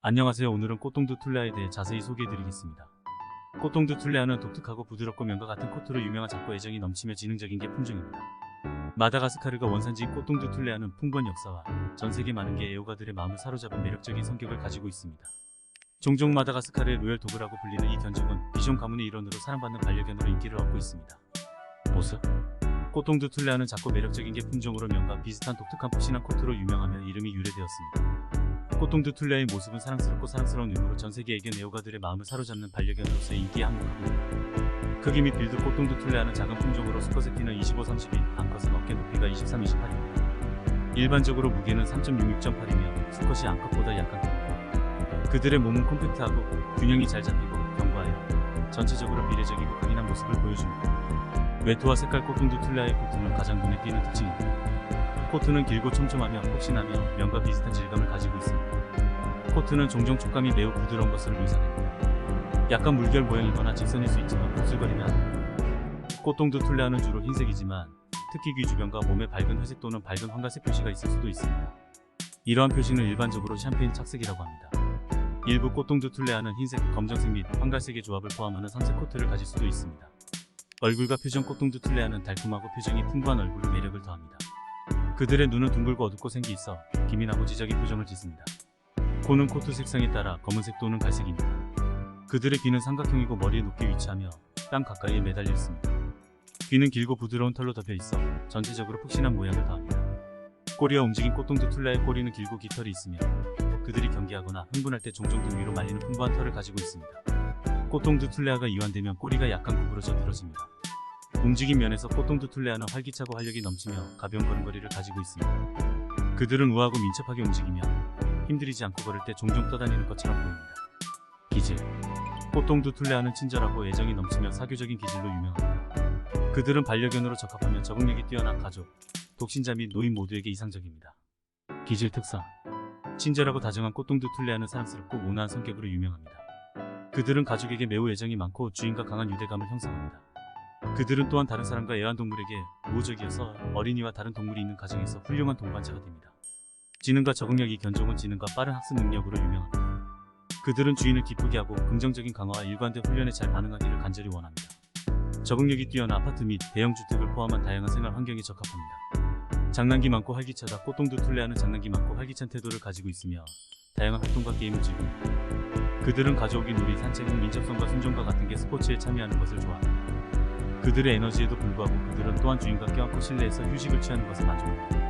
안녕하세요. 오늘은 꽃동두 툴레아에 대해 자세히 소개해드리겠습니다. 꽃동두 툴레아는 독특하고 부드럽고 면과 같은 코트로 유명한 작고 애정이 넘치며 지능적인 게 품종입니다. 마다가스카르가 원산지인 꽃동두 툴레아는 풍부한 역사와 전 세계 많은 개 애호가들의 마음을 사로잡은 매력적인 성격을 가지고 있습니다. 종종 마다가스카르의 로열 도그라고 불리는 이 견종은 비숑 가문의 일원으로 사랑받는 반려견으로 인기를 얻고 있습니다. 모습 꽃동두 툴레아는 작고 매력적인 게 품종으로 면과 비슷한 독특한 푹신한 코트로 유명하며 이름이 유래되었습니다. 꽃동 두 툴레아의 모습은 사랑스럽고 사랑스러운 유무로 전 세계 애견 애호가들의 마음을 사로잡는 반려견으로서의 인기에 한몫합니다. 크기 및 빌드 꽃동 두 툴레아는 작은 품종으로 수컷의 키는 25-31, 암컷은 어깨 높이가 23-28입니다. 일반적으로 무게는 3.66.8이며 수컷이 암컷보다 약간 큽니다. 그들의 몸은 콤팩트하고 균형이 잘 잡히고 견고하여 전체적으로 미래적이고 강인한 모습을 보여줍니다. 외투와 색깔 꽃동 두 툴레아의 코트는 가장 눈에 띄는 특징입니다. 코트는 길고 촘촘하며 폭신하며 면과 비슷한 질감을 가지고 있습니다. 코트는 종종 촉감이 매우 부드러운 것으로 묘사됩니다. 약간 물결 모양이거나 직선일 수 있지만 됩니다. 꽃동두 툴레아는 주로 흰색이지만 특히 귀 주변과 몸에 밝은 회색 또는 밝은 황갈색 표시가 있을 수도 있습니다. 이러한 표시는 일반적으로 샴페인 착색이라고 합니다. 일부 꽃동두 툴레아는 흰색, 검정색 및 황갈색의 조합을 포함하는 상색 코트를 가질 수도 있습니다. 얼굴과 표정 꽃동두 툴레아는 달콤하고 표정이 풍부한 얼굴로 매력을 더합니다. 그들의 눈은 둥글고 어둡고 생기 있어 기민하고 지적인 표정을 짓습니다. 코는 코트 색상에 따라 검은색 또는 갈색입니다. 그들의 귀는 삼각형이고 머리에 높게 위치하며 땅 가까이에 매달려 있습니다. 귀는 길고 부드러운 털로 덮여 있어 전체적으로 푹신한 모양을 더합니다. 꼬리와 움직인 꽃동두 툴라의 꼬리는 길고 깃털이 있으며 그들이 경계하거나 흥분할 때 종종 등 위로 말리는 풍부한 털을 가지고 있습니다. 꽃동두 툴레아가 이완되면 꼬리가 약간 구부러져 들어집니다. 움직임 면에서 꽃동두 툴레아는 활기차고 활력이 넘치며 가벼운 걸음걸이를 가지고 있습니다. 그들은 우아하고 민첩하게 움직이며 힘들이지 않고 걸을 때 종종 떠다니는 것처럼 보입니다. 기질 꽃동두 툴레아는 친절하고 애정이 넘치며 사교적인 기질로 유명합니다. 그들은 반려견으로 적합하며 적응력이 뛰어난 가족, 독신자 및 노인 모두에게 이상적입니다. 기질 특성 친절하고 다정한 꽃동두 툴레아는 사랑스럽고 온화한 성격으로 유명합니다. 그들은 가족에게 매우 애정이 많고 주인과 강한 유대감을 형성합니다. 그들은 또한 다른 사람과 애완동물에게 우호적이어서 어린이와 다른 동물이 있는 가정에서 훌륭한 동반자가 됩니다. 지능과 적응력이 견종은 지능과 빠른 학습 능력으로 유명합니다. 그들은 주인을 기쁘게 하고 긍정적인 강화와 일관된 훈련에 잘 반응하기를 간절히 원합니다. 적응력이 뛰어난 아파트 및 대형 주택을 포함한 다양한 생활 환경에 적합합니다. 장난기 많고 활기차다 꽃동두 툴레아는 장난기 많고 활기찬 태도를 가지고 있으며 다양한 활동과 게임을 즐깁니다. 그들은 가져오기 놀이, 산책 등 민첩성과 순종과 같은 게 스포츠에 참여하는 것을 좋아합니다. 그들의 에너지에도 불구하고 그들은 또한 주인과 껴안고 실내에서 휴식을 취하는 것을 만족합니다.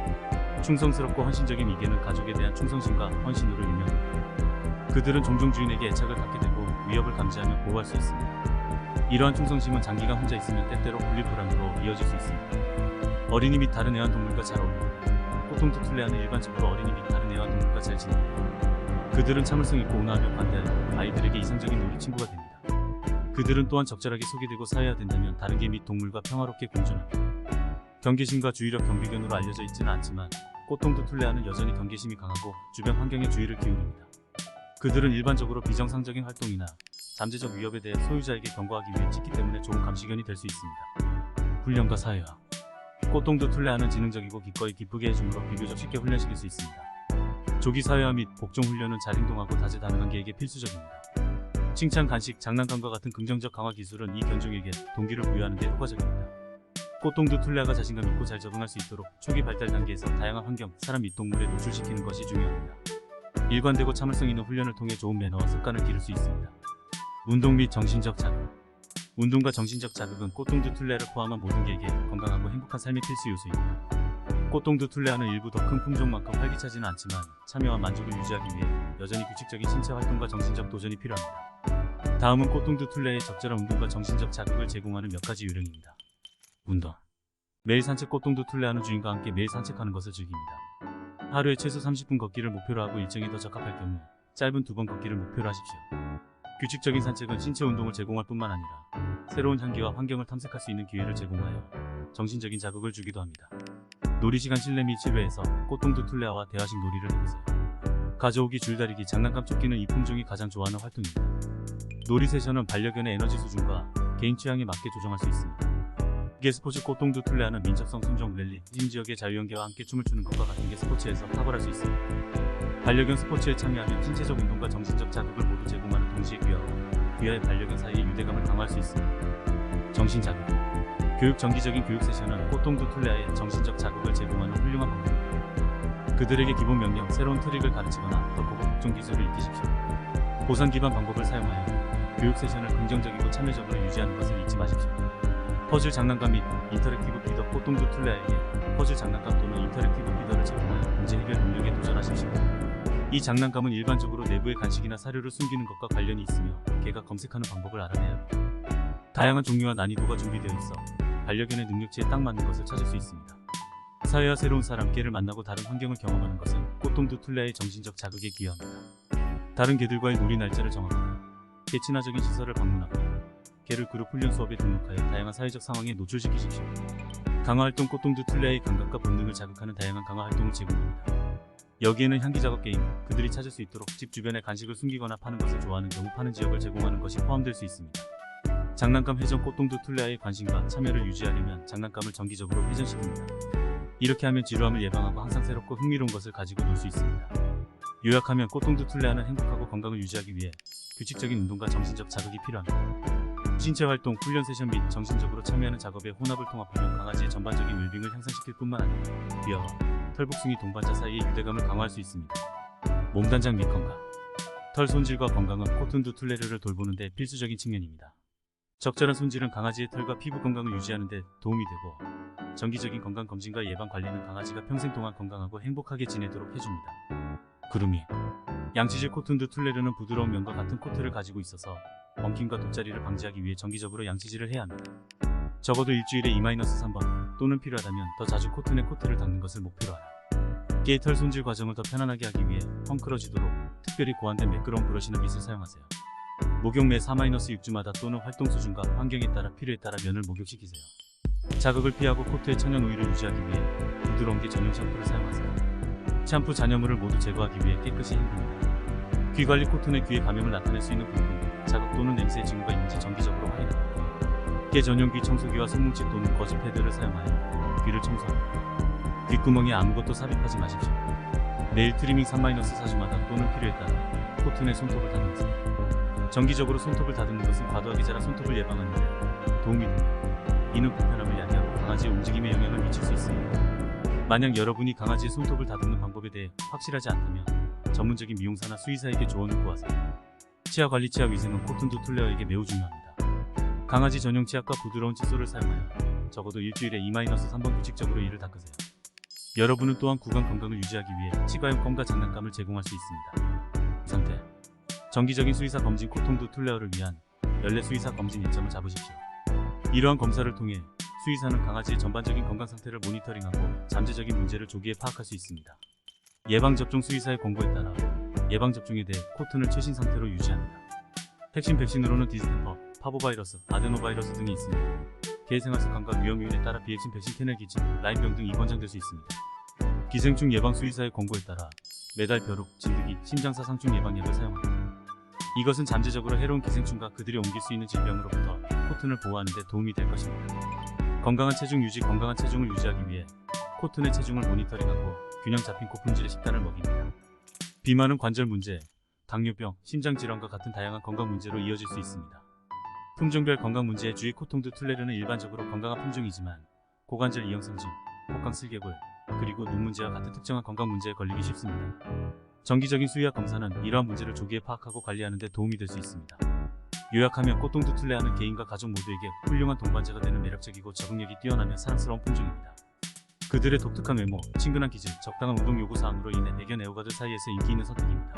충성스럽고 헌신적인 이계는 가족에 대한 충성심과 헌신으로 유명합니다. 그들은 종종 주인에게 애착을 갖게 되고 위협을 감지하며 보호할 수 있습니다. 이러한 충성심은 장기간 혼자 있으면 때때로 분리 불안으로 이어질 수 있습니다. 어린이 및 다른 애완동물과 잘 어울립니다. 꽃동두 툴레아는 일반적으로 어린이 및 다른 애완동물과 잘 지냅니다. 그들은 참을성 있고 온화하며 관대하여 아이들에게 이상적인 놀이 친구가 됩니다. 그들은 또한 적절하게 소개되고 사회화된다면 다른 개 및 동물과 평화롭게 공존합니다. 경계심과 주의력 경비견으로 알려져 있지는 않지만 꽃동두 툴레아는 여전히 경계심이 강하고 주변 환경에 주의를 기울입니다. 그들은 일반적으로 비정상적인 활동이나 잠재적 위협에 대해 소유자에게 경고하기 위해 짖기 때문에 좋은 감시견이 될 수 있습니다. 훈련과 사회화 꽃동두 툴레아는 지능적이고 기꺼이 기쁘게 해줌으로 비교적 쉽게 훈련시킬 수 있습니다. 조기 사회화 및 복종 훈련은 잘 행동하고 다재다능한 개에게 필수적입니다. 칭찬, 간식, 장난감과 같은 긍정적 강화 기술은 이 견종에게 동기를 부여하는 데 효과적입니다. 꽃동두 툴레아가 자신감 있고 잘 적응할 수 있도록 초기 발달 단계에서 다양한 환경, 사람 및 동물에 노출시키는 것이 중요합니다. 일관되고 참을성 있는 훈련을 통해 좋은 매너와 습관을 기를 수 있습니다. 운동 및 정신적 자극 운동과 정신적 자극은 꽃동두 툴레아를 포함한 모든 개에게 건강하고 행복한 삶의 필수 요소입니다. 꽃동두 툴레아는 일부 더 큰 품종만큼 활기차지는 않지만 참여와 만족을 유지하기 위해 여전히 규칙적인 신체 활동과 정신적 도전이 필요합니다. 다음은 꽃동두 툴레의 적절한 운동과 정신적 자극을 제공하는 몇 가지 요령입니다. 운동 매일 산책 꽃동두 툴레아는 주인과 함께 매일 산책하는 것을 즐깁니다. 하루에 최소 30분 걷기를 목표로 하고 일정이 더 적합할 경우 짧은 두 번 걷기를 목표로 하십시오. 규칙적인 산책은 신체 운동을 제공할 뿐만 아니라 새로운 향기와 환경을 탐색할 수 있는 기회를 제공하여 정신적인 자극을 주기도 합니다. 놀이시간 실내 및 실외에서 꽃동두 툴레아와 대화식 놀이를 해보세요. 가져오기, 줄다리기, 장난감 쫓기는 이 품종이 가장 좋아하는 활동입니다. 놀이 세션은 반려견의 에너지 수준과 개인 취향에 맞게 조정할 수 있습니다. 게 스포츠 꽃동두 툴레아는 민첩성 순종 랠리, 임 지역의 자유연계와 함께 춤을 추는 것과 같은 게 스포츠에서 탁월할 수 있습니다. 반려견 스포츠에 참여하면 신체적 운동과 정신적 자극을 모두 제공하는 동시에 귀하와 귀하의 반려견 사이의 유대감을 강화할 수 있습니다. 정신 자극 교육 정기적인 교육 세션은 꽃동두 툴레아의 정신적 자극을 제공하는 훌륭한 방법입니다. 그들에게 기본 명령, 새로운 트릭을 가르치거나 더 고급 복종 기술을 익히십시오. 보상 기반 방법을 사용하여 교육 세션을 긍정적이고 참여적으로 유지하는 것을 잊지 마십시오. 퍼즐 장난감 및 인터랙티브 피더 꽃동두 툴레아에게 퍼즐 장난감 또는 인터랙티브 피더를 제공하여 문제 해결 능력에 도전하십시오. 이 장난감은 일반적으로 내부에 간식이나 사료를 숨기는 것과 관련이 있으며 개가 검색하는 방법을 알아내야 합니다. 다양한 종류와 난이도가 준비되어 있어 반려견의 능력치에 딱 맞는 것을 찾을 수 있습니다. 사회와 새로운 사람, 개를 만나고 다른 환경을 경험하는 것은 꽃동두 툴레아의 정신적 자극에 기여합니다. 다른 개들과의 놀이 날짜를 정하거나 개 친화적인 시설을 방문하거나 개를 그룹 훈련 수업에 등록하여 다양한 사회적 상황에 노출시키십시오. 강화 활동 꽃동두 툴레아의 감각과 본능을 자극하는 다양한 강화 활동을 제공합니다. 여기에는 향기 작업 게임, 그들이 찾을 수 있도록 집 주변에 간식을 숨기거나 파는 것을 좋아하는 경우 파는 지역을 제공하는 것이 포함될 수 있습니다. 장난감 회전 꽃동두 툴레아의 관심과 참여를 유지하려면 장난감을 정기적으로 회전시킵니다. 이렇게 하면 지루함을 예방하고 항상 새롭고 흥미로운 것을 가지고 놀 수 있습니다. 요약하면 꽃동두 툴레아는 행복하고 건강을 유지하기 위해 규칙적인 운동과 정신적 자극이 필요합니다. 신체 활동, 훈련 세션 및 정신적으로 참여하는 작업의 혼합을 통합하면 강아지의 전반적인 웰빙을 향상시킬 뿐만 아니라 귀여워 털복숭이 동반자 사이의 유대감을 강화할 수 있습니다. 몸 단장 및 건강 털 손질과 건강은 코튼두 툴레르를 돌보는 데 필수적인 측면입니다. 적절한 손질은 강아지의 털과 피부 건강을 유지하는 데 도움이 되고 정기적인 건강 검진과 예방 관리는 강아지가 평생 동안 건강하고 행복하게 지내도록 해줍니다. 구름이 양치질 코튼드 툴레르는 부드러운 면과 같은 코트를 가지고 있어서 엉킴과 돗자리를 방지하기 위해 정기적으로 양치질을 해야 합니다. 적어도 일주일에 2-3번 또는 필요하다면 더 자주 코튼의 코트를 닦는 것을 목표로 하라. 깨의 털 손질 과정을 더 편안하게 하기 위해 헝클어지도록 특별히 고안된 매끄러운 브러쉬나 빗을 사용하세요. 목욕 매 4-6주마다 또는 활동 수준과 환경에 따라 필요에 따라 면을 목욕시키세요. 자극을 피하고 코트의 천연 오일을 유지하기 위해 부드러운 게 전용 샴푸를 사용하세요. 샴푸 잔여물을 모두 제거하기 위해 깨끗이 헹굽니다. 귀 관리 코튼의 귀에 감염을 나타낼 수 있는 부분, 자극 또는 냄새의 징후가 있는지 정기적으로 확인합니다. 깨 전용 귀 청소기와 손뭉치 또는 거즈 패드를 사용하여 귀를 청소합니다. 귓구멍에 아무것도 삽입하지 마십시오. 네일 트리밍 3-4주마다 또는 필요에 따라 코튼의 손톱을 다듬으세요. 정기적으로 손톱을 다듬는 것은 과도하게 자라 손톱을 예방하는 데 도움이 됩니다. 이는 불편함을 야기하고 강아지의 움직임에 영향을 미칠 수 있습니다. 만약 여러분이 강아지의 손톱을 다듬는 방법에 대해 확실하지 않다면 전문적인 미용사나 수의사에게 조언을 구하세요. 치아 관리 치아 위생은 코튼두 툴레어에게 매우 중요합니다. 강아지 전용 치약과 부드러운 칫솔을 사용하여 적어도 일주일에 2-3번 규칙적으로 이를 닦으세요. 여러분은 또한 구강 건강을 유지하기 위해 치과용 껌과 장난감을 제공할 수 있습니다. 상태 정기적인 수의사 검진 코통두 툴레어를 위한 연례 수의사 검진 일정을 잡으십시오. 이러한 검사를 통해 수의사는 강아지의 전반적인 건강 상태를 모니터링하고 잠재적인 문제를 조기에 파악할 수 있습니다. 예방접종 수의사의 권고에 따라 예방접종에 대해 코튼을 최신 상태로 유지합니다. 핵심 백신으로는 디스템퍼, 파보바이러스, 아데노바이러스 등이 있습니다. 개 생활 습관과 위험 요인에 따라 비핵심 백신 테넬기진, 라인병 등이 권장될 수 있습니다. 기생충 예방 수의사의 권고에 따라 매달 벼룩, 진드기, 심장사상충 예방약을 사용합니다. 이것은 잠재적으로 해로운 기생충과 그들이 옮길 수 있는 질병으로부터 코튼을 보호하는 데 도움이 될 것입니다. 건강한 체중 유지, 건강한 체중을 유지하기 위해 코튼의 체중을 모니터링하고 균형 잡힌 고품질의 식단을 먹입니다. 비만은 관절 문제, 당뇨병, 심장질환과 같은 다양한 건강 문제로 이어질 수 있습니다. 품종별 건강 문제에 주의 코통드 툴레르는 일반적으로 건강한 품종이지만 고관절 이형성증, 복강 슬개골, 그리고 눈 문제와 같은 특정한 건강 문제에 걸리기 쉽습니다. 정기적인 수의학 검사는 이러한 문제를 조기에 파악하고 관리하는 데 도움이 될 수 있습니다. 요약하면 꽃동두 툴레아는 개인과 가족 모두에게 훌륭한 동반자가 되는 매력적이고 적응력이 뛰어나며 사랑스러운 품종입니다. 그들의 독특한 외모, 친근한 기질, 적당한 운동 요구 사항으로 인해 대견 애호가들 사이에서 인기 있는 선택입니다.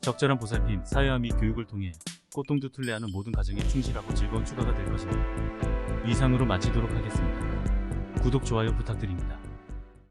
적절한 보살핌, 사회화 및 교육을 통해 꽃동두 툴레아는 모든 가정에 충실하고 즐거운 추가가 될 것입니다. 이상으로 마치도록 하겠습니다. 구독, 좋아요 부탁드립니다.